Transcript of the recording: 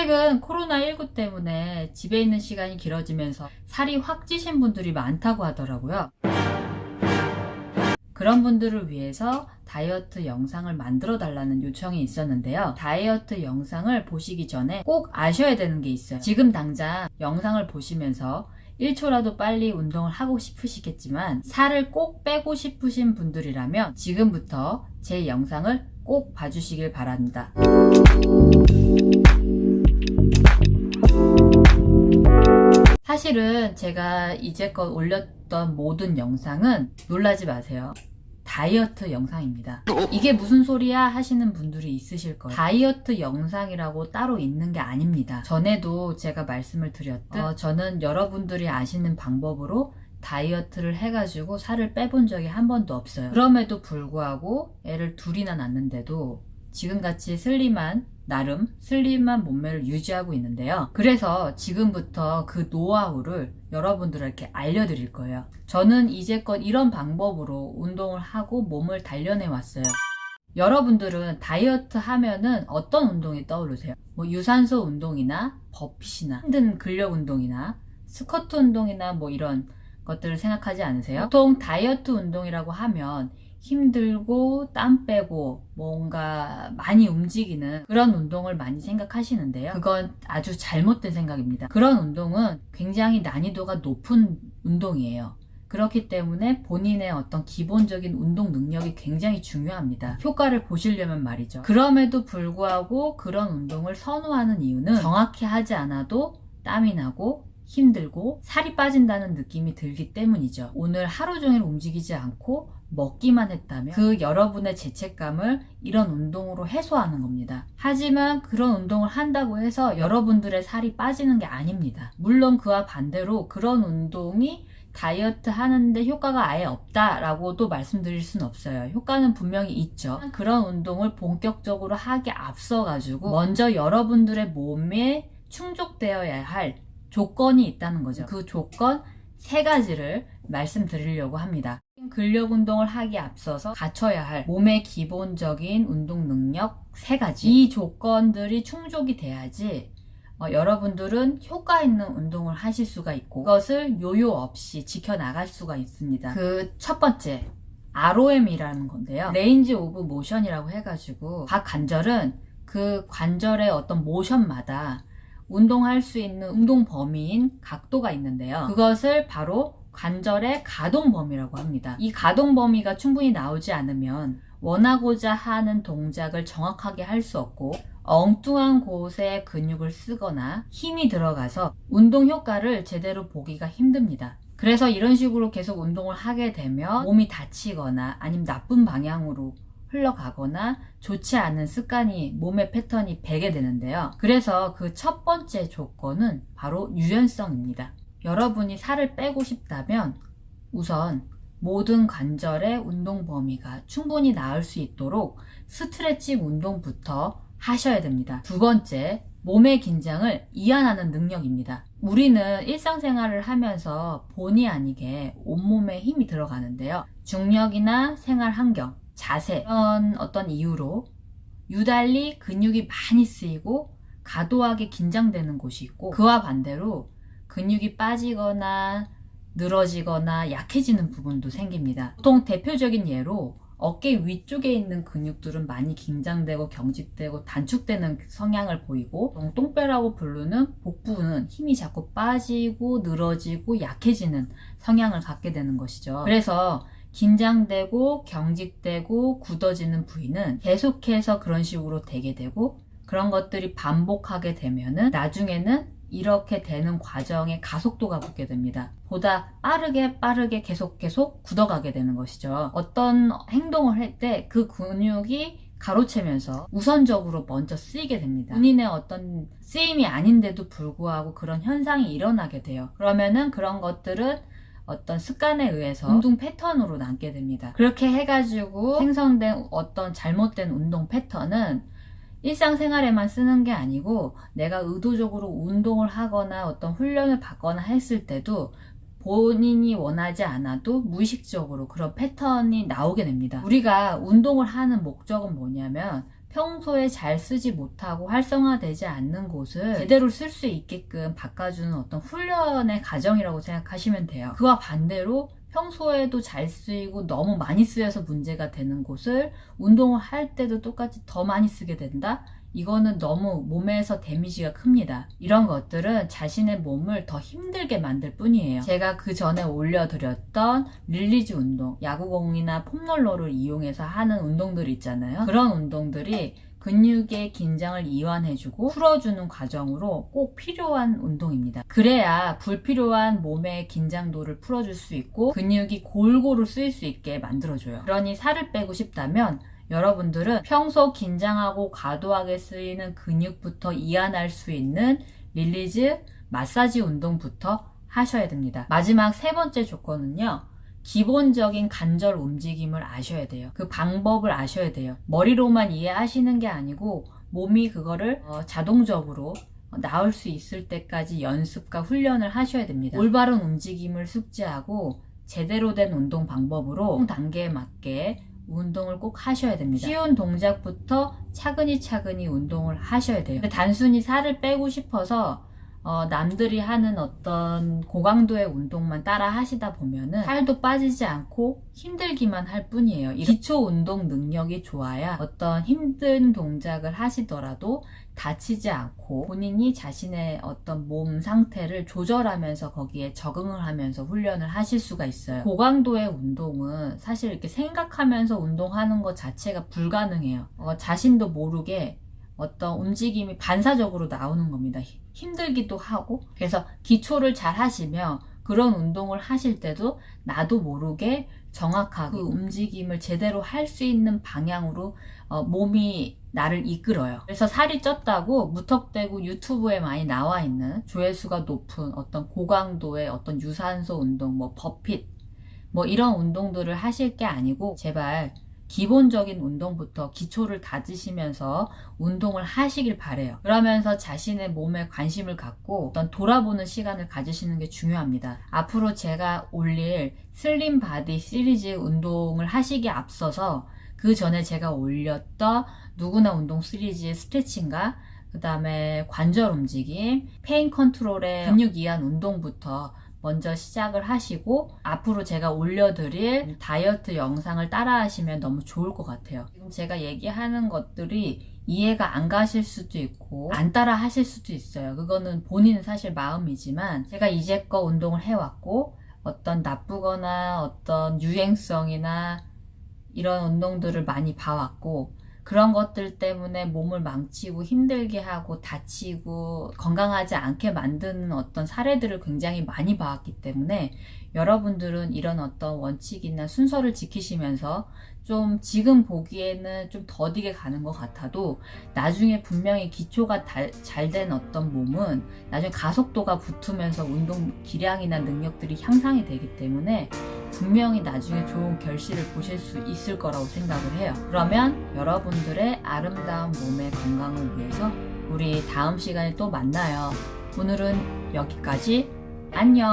최근 코로나19 때문에 집에 있는 시간이 길어지면서 살이 확 찌신 분들이 많다고 하더라고요. 그런 분들을 위해서 다이어트 영상을 만들어 달라는 요청이 있었는데요. 다이어트 영상을 보시기 전에 꼭 아셔야 되는 게 있어요. 지금 당장 영상을 보시면서 1초라도 빨리 운동을 하고 싶으시겠지만 살을 꼭 빼고 싶으신 분들이라면 지금부터 제 영상을 꼭 봐주시길 바랍니다. 사실은 제가 이제껏 올렸던 모든 영상은 놀라지 마세요. 다이어트 영상입니다. 이게 무슨 소리야 하시는 분들이 있으실 거예요. 다이어트 영상이라고 따로 있는 게 아닙니다. 전에도 제가 말씀을 드렸듯 어, 저는 여러분들이 아시는 방법으로 다이어트를 해가지고 살을 빼본 적이 한 번도 없어요. 그럼에도 불구하고 애를 둘이나 낳는데도 지금같이 슬림한 나름 슬림한 몸매를 유지하고 있는데요. 그래서 지금부터 그 노하우를 여러분들에게 알려드릴 거예요. 저는 이제껏 이런 방법으로 운동을 하고 몸을 단련해 왔어요. 여러분들은 다이어트 하면은 어떤 운동이 떠오르세요? 뭐 유산소 운동이나 버핏이나 힘든 근력 운동이나 스쿼트 운동이나 뭐 이런 것들을 생각하지 않으세요? 보통 다이어트 운동이라고 하면 힘들고 땀 빼고 뭔가 많이 움직이는 그런 운동을 많이 생각하시는데요. 그건 아주 잘못된 생각입니다. 그런 운동은 굉장히 난이도가 높은 운동이에요. 그렇기 때문에 본인의 어떤 기본적인 운동 능력이 굉장히 중요합니다. 효과를 보시려면 말이죠. 그럼에도 불구하고 그런 운동을 선호하는 이유는 정확히 하지 않아도 땀이 나고 힘들고 살이 빠진다는 느낌이 들기 때문이죠. 오늘 하루 종일 움직이지 않고 먹기만 했다면 그 여러분의 죄책감을 이런 운동으로 해소하는 겁니다. 하지만 그런 운동을 한다고 해서 여러분들의 살이 빠지는 게 아닙니다. 물론 그와 반대로 그런 운동이 다이어트 하는데 효과가 아예 없다라고도 말씀드릴 수는 없어요. 효과는 분명히 있죠. 그런 운동을 본격적으로 하기 앞서 가지고 먼저 여러분들의 몸에 충족되어야 할 조건이 있다는 거죠. 그 조건 세 가지를 말씀드리려고 합니다. 근력 운동을 하기 앞서서 갖춰야 할 몸의 기본적인 운동 능력 세 가지. 이 조건들이 충족이 돼야지 어, 여러분들은 효과 있는 운동을 하실 수가 있고 그것을 요요 없이 지켜나갈 수가 있습니다. 그 첫 번째 ROM이라는 건데요. 레인지 오브 모션이라고 해가지고 각 관절은 그 관절의 어떤 모션마다 운동할 수 있는 운동 범위인 각도가 있는데요. 그것을 바로 관절의 가동 범위라고 합니다. 이 가동 범위가 충분히 나오지 않으면 원하고자 하는 동작을 정확하게 할 수 없고 엉뚱한 곳에 근육을 쓰거나 힘이 들어가서 운동 효과를 제대로 보기가 힘듭니다. 그래서 이런 식으로 계속 운동을 하게 되면 몸이 다치거나 아니면 나쁜 방향으로 흘러가거나 좋지 않은 습관이 몸의 패턴이 배게 되는데요. 그래서 그 첫 번째 조건은 바로 유연성입니다. 여러분이 살을 빼고 싶다면 우선 모든 관절의 운동 범위가 충분히 나을 수 있도록 스트레칭 운동부터 하셔야 됩니다. 두 번째, 몸의 긴장을 이완하는 능력입니다. 우리는 일상생활을 하면서 본의 아니게 온몸에 힘이 들어가는데요. 중력이나 생활 환경, 자세, 이런 어떤 이유로 유달리 근육이 많이 쓰이고 과도하게 긴장되는 곳이 있고 그와 반대로 근육이 빠지거나 늘어지거나 약해지는 부분도 생깁니다. 보통 대표적인 예로 어깨 위쪽에 있는 근육들은 많이 긴장되고 경직되고 단축되는 성향을 보이고 똥배라고 부르는 복부는 힘이 자꾸 빠지고 늘어지고 약해지는 성향을 갖게 되는 것이죠. 그래서 긴장되고 경직되고 굳어지는 부위는 계속해서 그런 식으로 되게 되고 그런 것들이 반복하게 되면은 나중에는 이렇게 되는 과정에 가속도가 붙게 됩니다. 보다 빠르게 빠르게 계속 계속 굳어가게 되는 것이죠. 어떤 행동을 할 때 그 근육이 가로채면서 우선적으로 먼저 쓰이게 됩니다. 본인의 어떤 쓰임이 아닌데도 불구하고 그런 현상이 일어나게 돼요. 그러면은 그런 것들은 어떤 습관에 의해서 운동 패턴으로 남게 됩니다. 그렇게 해가지고 생성된 어떤 잘못된 운동 패턴은 일상생활에만 쓰는 게 아니고 내가 의도적으로 운동을 하거나 어떤 훈련을 받거나 했을 때도 본인이 원하지 않아도 무의식적으로 그런 패턴이 나오게 됩니다. 우리가 운동을 하는 목적은 뭐냐면 평소에 잘 쓰지 못하고 활성화되지 않는 곳을 제대로 쓸 수 있게끔 바꿔주는 어떤 훈련의 과정이라고 생각하시면 돼요. 그와 반대로 평소에도 잘 쓰이고 너무 많이 쓰여서 문제가 되는 곳을 운동을 할 때도 똑같이 더 많이 쓰게 된다? 이거는 너무 몸에서 데미지가 큽니다. 이런 것들은 자신의 몸을 더 힘들게 만들 뿐이에요. 제가 그 전에 올려드렸던 릴리즈 운동, 야구공이나 폼롤러를 이용해서 하는 운동들 있잖아요. 그런 운동들이 근육의 긴장을 이완해주고 풀어주는 과정으로 꼭 필요한 운동입니다. 그래야 불필요한 몸의 긴장도를 풀어줄 수 있고 근육이 골고루 쓰일 수 있게 만들어줘요. 그러니 살을 빼고 싶다면 여러분들은 평소 긴장하고 과도하게 쓰이는 근육부터 이완할 수 있는 릴리즈 마사지 운동부터 하셔야 됩니다. 마지막 세 번째 조건은요. 기본적인 관절 움직임을 아셔야 돼요. 그 방법을 아셔야 돼요. 머리로만 이해하시는 게 아니고 몸이 그거를 어, 자동적으로 나올 수 있을 때까지 연습과 훈련을 하셔야 됩니다. 올바른 움직임을 숙지하고 제대로 된 운동 방법으로 단계에 맞게 운동을 꼭 하셔야 됩니다. 쉬운 동작부터 차근히 차근히 운동을 하셔야 돼요. 단순히 살을 빼고 싶어서 어, 남들이 하는 어떤 고강도의 운동만 따라 하시다 보면은 살도 빠지지 않고 힘들기만 할 뿐이에요. 이 기초 운동 능력이 좋아야 어떤 힘든 동작을 하시더라도 다치지 않고 본인이 자신의 어떤 몸 상태를 조절하면서 거기에 적응을 하면서 훈련을 하실 수가 있어요. 고강도의 운동은 사실 이렇게 생각하면서 운동하는 것 자체가 불가능해요. 어, 자신도 모르게 어떤 움직임이 반사적으로 나오는 겁니다. 히- 힘들기도 하고. 그래서 기초를 잘 하시면 그런 운동을 하실 때도 나도 모르게 정확하게 그 움직임을 제대로 할 수 있는 방향으로 어, 몸이 나를 이끌어요. 그래서 살이 쪘다고 무턱대고 유튜브에 많이 나와 있는 조회수가 높은 어떤 고강도의 어떤 유산소 운동, 뭐 버핏, 뭐 이런 운동들을 하실 게 아니고 제발 기본적인 운동부터 기초를 다지시면서 운동을 하시길 바래요. 그러면서 자신의 몸에 관심을 갖고 어떤 돌아보는 시간을 가지시는 게 중요합니다. 앞으로 제가 올릴 슬림 바디 시리즈 운동을 하시기에 앞서서 그 전에 제가 올렸던 누구나 운동 시리즈의 스트레칭과 그 다음에 관절 움직임, 페인 컨트롤의 근육 이완 운동부터 먼저 시작을 하시고 앞으로 제가 올려드릴 다이어트 영상을 따라 하시면 너무 좋을 것 같아요. 지금 제가 얘기하는 것들이 이해가 안 가실 수도 있고 안 따라 하실 수도 있어요. 그거는 본인 사실 마음이지만 제가 이제껏 운동을 해왔고 어떤 나쁘거나 어떤 유행성이나 이런 운동들을 많이 봐왔고 그런 것들 때문에 몸을 망치고 힘들게 하고 다치고 건강하지 않게 만드는 어떤 사례들을 굉장히 많이 봐왔기 때문에 여러분들은 이런 어떤 원칙이나 순서를 지키시면서 좀 지금 보기에는 좀 더디게 가는 것 같아도 나중에 분명히 기초가 잘 된 어떤 몸은 나중에 가속도가 붙으면서 운동 기량이나 능력들이 향상이 되기 때문에 분명히 나중에 좋은 결실을 보실 수 있을 거라고 생각을 해요. 그러면 여러분들의 아름다운 몸의 건강을 위해서 우리 다음 시간에 또 만나요. 오늘은 여기까지. 안녕!